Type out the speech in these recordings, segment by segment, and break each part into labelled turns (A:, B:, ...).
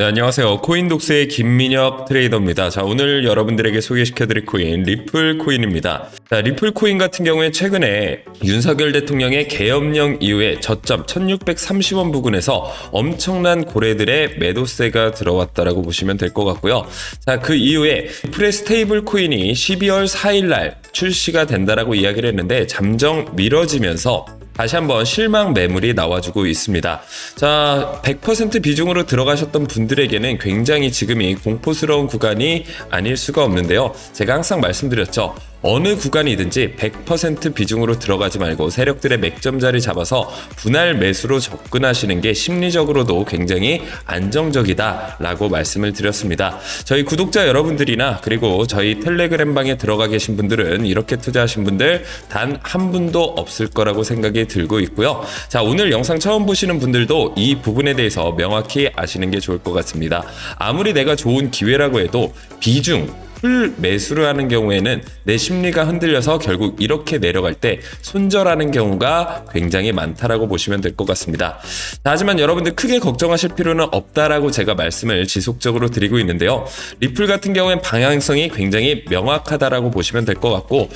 A: 네, 안녕하세요. 코인독스의 김민혁 트레이더입니다. 자, 오늘 여러분들에게 소개시켜드릴 코인, 리플 코인입니다. 자, 리플 코인 같은 경우에 최근에 윤석열 대통령의 계엄령 이후에 저점 1630원 부근에서 엄청난 고래들의 매도세가 들어왔다라고 보시면 될 것 같고요. 자, 그 이후에 리플의 스테이블 코인이 12월 4일날 출시가 된다라고 이야기를 했는데 잠정 미뤄지면서 다시 한번 실망 매물이 나와주고 있습니다. 자, 100% 비중으로 들어가셨던 분들에게는 굉장히 지금이 공포스러운 구간이 아닐 수가 없는데요. 제가 항상 말씀드렸죠. 어느 구간이든지 100% 비중으로 들어가지 말고 세력들의 맥점 자리 잡아서 분할 매수로 접근하시는 게 심리적으로도 굉장히 안정적이다라고 말씀을 드렸습니다. 저희 구독자 여러분들이나 그리고 저희 텔레그램 방에 들어가 계신 분들은 이렇게 투자하신 분들 단 한 분도 없을 거라고 생각이 들고 있고요. 자, 오늘 영상 처음 보시는 분들도 이 부분에 대해서 명확히 아시는 게 좋을 것 같습니다. 아무리 내가 좋은 기회라고 해도 비중 풀 매수를 하는 경우에는 내 심리가 흔들려서 결국 이렇게 내려갈 때 손절하는 경우가 굉장히 많다라고 보시면 될 것 같습니다. 자, 하지만 여러분들 크게 걱정하실 필요는 없다라고 제가 말씀을 지속적으로 드리고 있는데요. 리플 같은 경우엔 방향성이 굉장히 명확하다라고 보시면 될 것 같고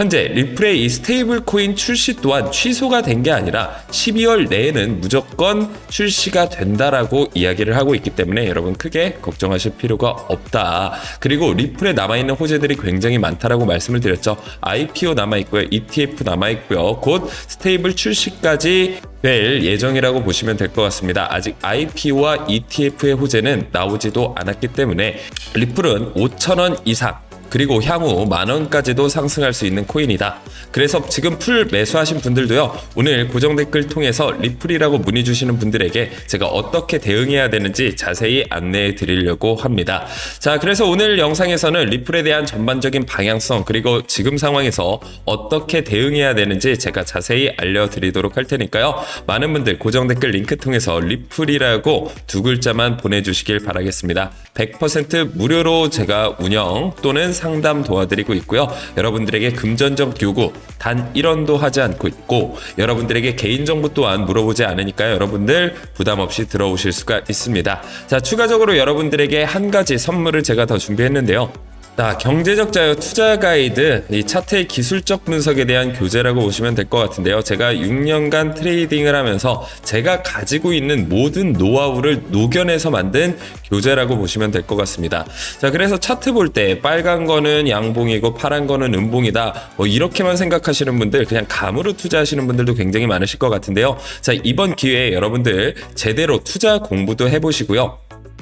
A: 현재 리플의 이 스테이블 코인 출시 또한 취소가 된 게 아니라 12월 내에는 무조건 출시가 된다라고 이야기를 하고 있기 때문에 여러분 크게 걱정하실 필요가 없다. 그리고 리플에 남아있는 호재들이 굉장히 많다라고 말씀을 드렸죠. IPO 남아있고요. ETF 남아있고요. 곧 스테이블 출시까지 될 예정이라고 보시면 될 것 같습니다. 아직 IPO와 ETF의 호재는 나오지도 않았기 때문에 리플은 5,000원 이상 그리고 향후 만 원까지도 상승할 수 있는 코인이다. 그래서 지금 풀 매수하신 분들도요. 오늘 고정 댓글 통해서 리플이라고 문의 주시는 분들에게 제가 어떻게 대응해야 되는지 자세히 안내해 드리려고 합니다. 자, 그래서 오늘 영상에서는 리플에 대한 전반적인 방향성 그리고 지금 상황에서 어떻게 대응해야 되는지 제가 자세히 알려드리도록 할 테니까요. 많은 분들 고정 댓글 링크 통해서 리플이라고 두 글자만 보내주시길 바라겠습니다. 100% 무료로 제가 운영 또는 상담 도와드리고 있고요. 여러분들에게 금전적 요구 단 1원도 하지 않고 있고 여러분들에게 개인정보 또한 물어보지 않으니까요. 여러분들 부담 없이 들어오실 수가 있습니다. 자, 추가적으로 여러분들에게 한 가지 선물을 제가 더 준비했는데요. 자, 경제적 자유 투자 가이드 이 차트의 기술적 분석에 대한 교재라고 보시면 될 것 같은데요. 제가 6년간 트레이딩을 하면서 제가 가지고 있는 모든 노하우를 녹여내서 만든 교재라고 보시면 될 것 같습니다. 자, 그래서 차트 볼 때 빨간 거는 양봉이고 파란 거는 음봉이다. 뭐 이렇게만 생각하시는 분들 그냥 감으로 투자하시는 분들도 굉장히 많으실 것 같은데요. 자, 이번 기회에 여러분들 제대로 투자 공부도 해 보시고요.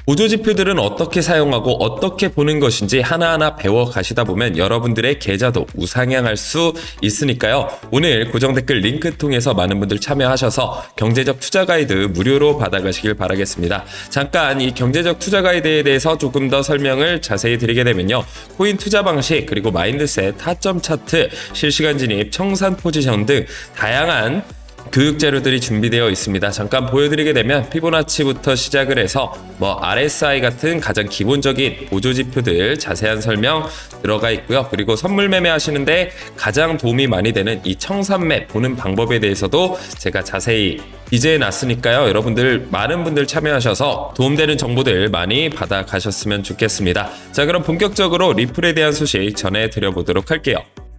A: 보조 지표들은 어떻게 사용하고 어떻게 보는 것인지 하나하나 배워 가시다 보면 여러분들의 계좌도 우상향할 수 있으니까요. 오늘 고정 댓글 링크 통해서 많은 분들 참여하셔서 경제적 투자 가이드 무료로 받아가시길 바라겠습니다. 잠깐 이 경제적 투자 가이드에 대해서 조금 더 설명을 자세히 드리게 되면요. 코인 투자 방식 그리고 마인드셋, 타점 차트, 실시간 진입, 청산 포지션 등 다양한 교육 자료들이 준비되어 있습니다. 잠깐 보여드리게 되면 피보나치부터 시작을 해서 뭐 RSI 같은 가장 기본적인 보조 지표들 자세한 설명 들어가 있고요. 그리고 선물 매매하시는데 가장 도움이 많이 되는 이 청산맵 보는 방법에 대해서도 제가 자세히 이제 놨으니까요. 여러분들 많은 분들 참여하셔서 도움되는 정보들 많이 받아 가셨으면 좋겠습니다. 자, 그럼 본격적으로 리플에 대한 소식 전해 드려보도록 할게요.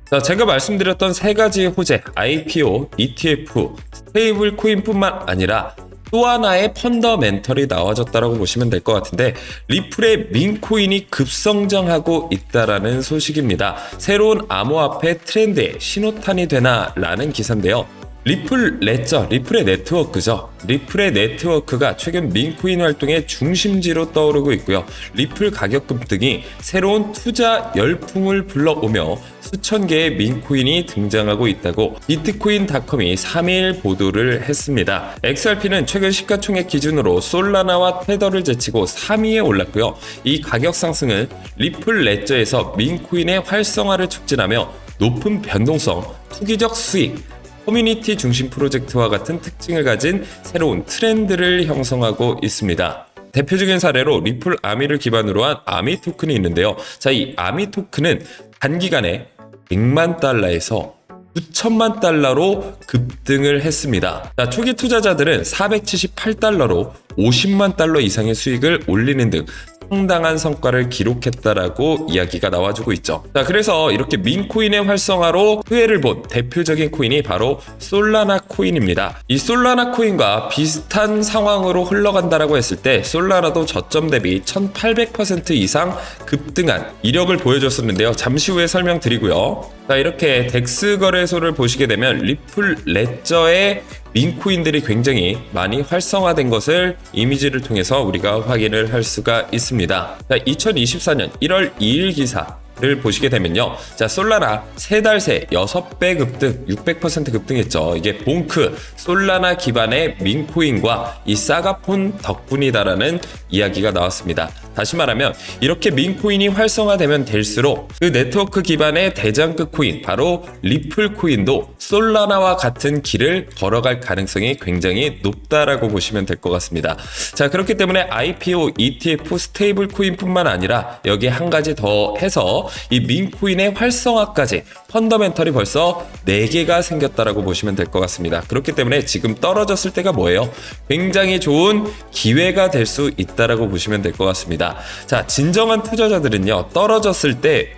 A: 자, 제가 말씀드렸던 세 가지 호재, IPO, ETF, 스테이블 코인뿐만 아니라 또 하나의 펀더멘털이 나와졌다라고 보시면 될 것 같은데 리플의 민코인이 급성장하고 있다라는 소식입니다. 새로운 암호화폐 트렌드의 신호탄이 되나라는 기사인데요. 리플 레저, 리플의 네트워크죠. 리플의 네트워크가 최근 민코인 활동의 중심지로 떠오르고 있고요. 리플 가격 급등이 새로운 투자 열풍을 불러오며 수천 개의 민코인이 등장하고 있다고 비트코인닷컴이 3일 보도를 했습니다. XRP는 최근 시가총액 기준으로 솔라나와 테더를 제치고 3위에 올랐고요. 이 가격 상승은 리플 레저에서 민코인의 활성화를 촉진하며 높은 변동성, 투기적 수익, 커뮤니티 중심 프로젝트와 같은 특징을 가진 새로운 트렌드를 형성하고 있습니다. 대표적인 사례로 리플 아미를 기반으로 한 아미 토큰이 있는데요. 자, 이 아미 토큰은 단기간에 100만 달러에서 9천만 달러로 급등을 했습니다. 자, 초기 투자자들은 478달러로 50만 달러 이상의 수익을 올리는 등 상당한 성과를 기록했다라고 이야기가 나와주고 있죠. 자, 그래서 이렇게 민코인의 활성화로 후회를 본 대표적인 코인이 바로 솔라나 코인입니다. 이 솔라나 코인과 비슷한 상황으로 흘러간다라고 했을 때 솔라나도 저점 대비 1800% 이상 급등한 이력을 보여줬었는데요. 잠시 후에 설명드리고요. 자, 이렇게 덱스 거래소를 보시게 되면 리플 레저의 민코인들이 굉장히 많이 활성화된 것을 이미지를 통해서 우리가 확인을 할 수가 있습니다. 자, 2024년 1월 2일 기사 를 보시게 되면요. 자, 솔라나 세 달 새 6배 급등, 600% 급등했죠. 이게 봉크, 솔라나 기반의 민코인과 이 사가폰 덕분이다라는 이야기가 나왔습니다. 다시 말하면 이렇게 민코인이 활성화되면 될수록 그 네트워크 기반의 대장급 코인, 바로 리플 코인도 솔라나와 같은 길을 걸어갈 가능성이 굉장히 높다라고 보시면 될 것 같습니다. 자, 그렇기 때문에 IPO, ETF, 스테이블 코인뿐만 아니라 여기 한 가지 더 해서 이 민코인의 활성화까지 펀더멘털이 벌써 4개가 생겼다라고 보시면 될 것 같습니다. 그렇기 때문에 지금 떨어졌을 때가 뭐예요? 굉장히 좋은 기회가 될 수 있다라고 보시면 될 것 같습니다. 자, 진정한 투자자들은요, 떨어졌을 때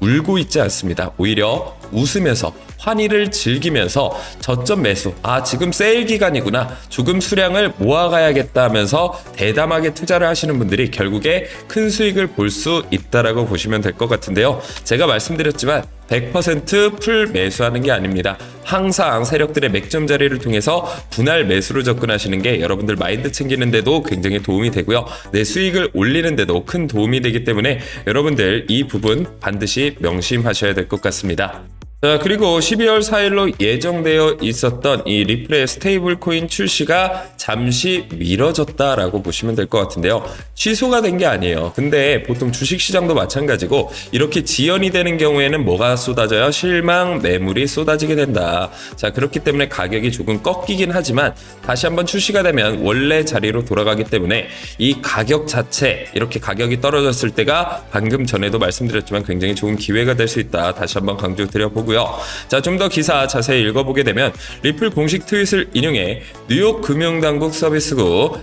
A: 울고 있지 않습니다. 오히려 웃으면서 환희를 즐기면서 저점 매수. 아, 지금 세일 기간이구나. 조금 수량을 모아가야겠다 하면서 대담하게 투자를 하시는 분들이 결국에 큰 수익을 볼 수 있다라고 보시면 될 것 같은데요. 제가 말씀드렸지만 100%풀 매수하는 게 아닙니다. 항상 세력들의 맥점 자리를 통해서 분할 매수로 접근하시는 게 여러분들 마인드 챙기는데도 굉장히 도움이 되고요. 내 수익을 올리는데도 큰 도움이 되기 때문에 여러분들 이 부분 반드시 명심하셔야 될 것 같습니다. 자, 그리고 12월 4일로 예정되어 있었던 이 리플의 스테이블 코인 출시가 잠시 미뤄졌다라고 보시면 될 것 같은데요. 취소가 된 게 아니에요. 근데 보통 주식 시장도 마찬가지고 이렇게 지연이 되는 경우에는 뭐가 쏟아져요? 실망 매물이 쏟아지게 된다. 자, 그렇기 때문에 가격이 조금 꺾이긴 하지만 다시 한번 출시가 되면 원래 자리로 돌아가기 때문에 이 가격 자체 이렇게 가격이 떨어졌을 때가 방금 전에도 말씀드렸지만 굉장히 좋은 기회가 될 수 있다. 다시 한번 강조 드려보고 요. 자, 좀 더 기사 자세히 읽어보게 되면 리플 공식 트윗을 인용해 뉴욕 금융당국 서비스국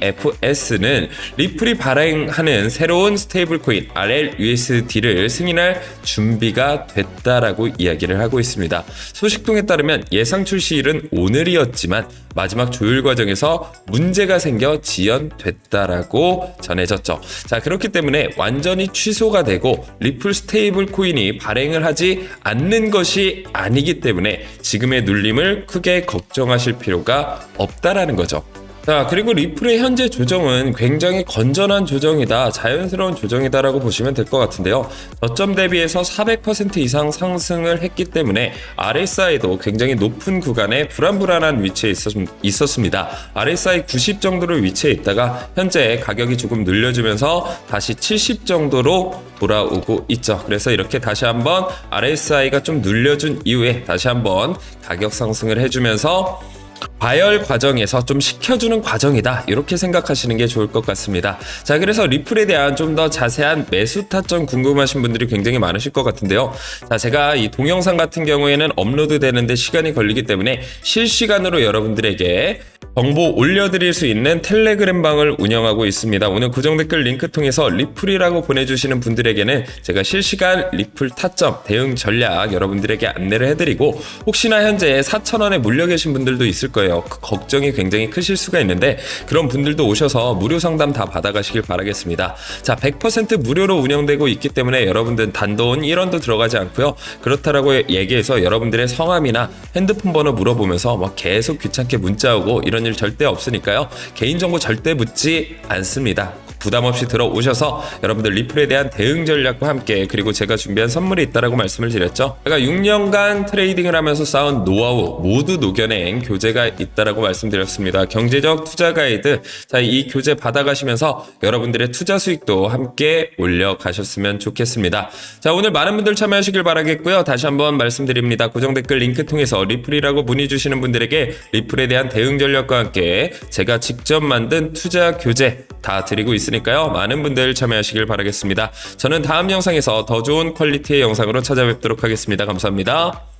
A: NIDFS는 리플이 발행하는 새로운 스테이블 코인 RLUSD를 승인할 준비가 됐다라고 이야기를 하고 있습니다. 소식통에 따르면 예상 출시일은 오늘이었지만 마지막 조율 과정에서 문제가 생겨 지연됐다라고 전해졌죠. 자, 그렇기 때문에 완전히 취소가 되고 리플 스테이블 코인이 발행을 하지 않는 것이 아니기 때문에 지금의 눌림을 크게 걱정하실 필요가 없다라는 거죠. 자, 그리고 리플의 현재 조정은 굉장히 건전한 조정이다, 자연스러운 조정이다라고 보시면 될 것 같은데요. 저점 대비해서 400% 이상 상승을 했기 때문에 RSI도 굉장히 높은 구간에 불안불안한 위치에 있었, 있었습니다. RSI 90 정도로 위치해 있다가 현재 가격이 조금 늘려주면서 다시 70 정도로 돌아오고 있죠. 그래서 이렇게 다시 한번 RSI가 좀 눌려준 이후에 다시 한번 가격 상승을 해주면서 과열 과정에서 좀 식혀주는 과정이다. 이렇게 생각하시는 게 좋을 것 같습니다. 자, 그래서 리플에 대한 좀 더 자세한 매수 타점 궁금하신 분들이 굉장히 많으실 것 같은데요. 자, 제가 이 동영상 같은 경우에는 업로드 되는데 시간이 걸리기 때문에 실시간으로 여러분들에게 정보 올려드릴 수 있는 텔레그램 방을 운영하고 있습니다. 오늘 고정 댓글 링크 통해서 리플이라고 보내주시는 분들에게는 제가 실시간 리플 타점 대응 전략 여러분들에게 안내를 해드리고 혹시나 현재 4,000원에 물려 계신 분들도 있을 거예요. 그 걱정이 굉장히 크실 수가 있는데 그런 분들도 오셔서 무료 상담 다 받아가시길 바라겠습니다. 자, 100% 무료로 운영되고 있기 때문에 여러분들 단돈 1원도 들어가지 않고요. 그렇다라고 얘기해서 여러분들의 성함이나 핸드폰 번호 물어보면서 막 계속 귀찮게 문자 오고 이런 일 절대 없으니까요. 개인정보 절대 묻지 않습니다. 부담 없이 들어오셔서 여러분들 리플에 대한 대응 전략과 함께 그리고 제가 준비한 선물이 있다라고 말씀을 드렸죠. 제가 6년간 트레이딩을 하면서 쌓은 노하우 모두 녹여낸 교재가 있다라고 말씀드렸습니다. 경제적 투자 가이드. 자, 이 교재 받아가시면서 여러분들의 투자 수익도 함께 올려가셨으면 좋겠습니다. 자, 오늘 많은 분들 참여하시길 바라겠고요. 다시 한번 말씀드립니다. 고정 댓글 링크 통해서 리플이라고 문의 주시는 분들에게 리플에 대한 대응 전략과 함께 제가 직접 만든 투자 교재 다 드리고 있으니까요. 많은 분들 참여하시길 바라겠습니다. 저는 다음 영상에서 더 좋은 퀄리티의 영상으로 찾아뵙도록 하겠습니다. 감사합니다.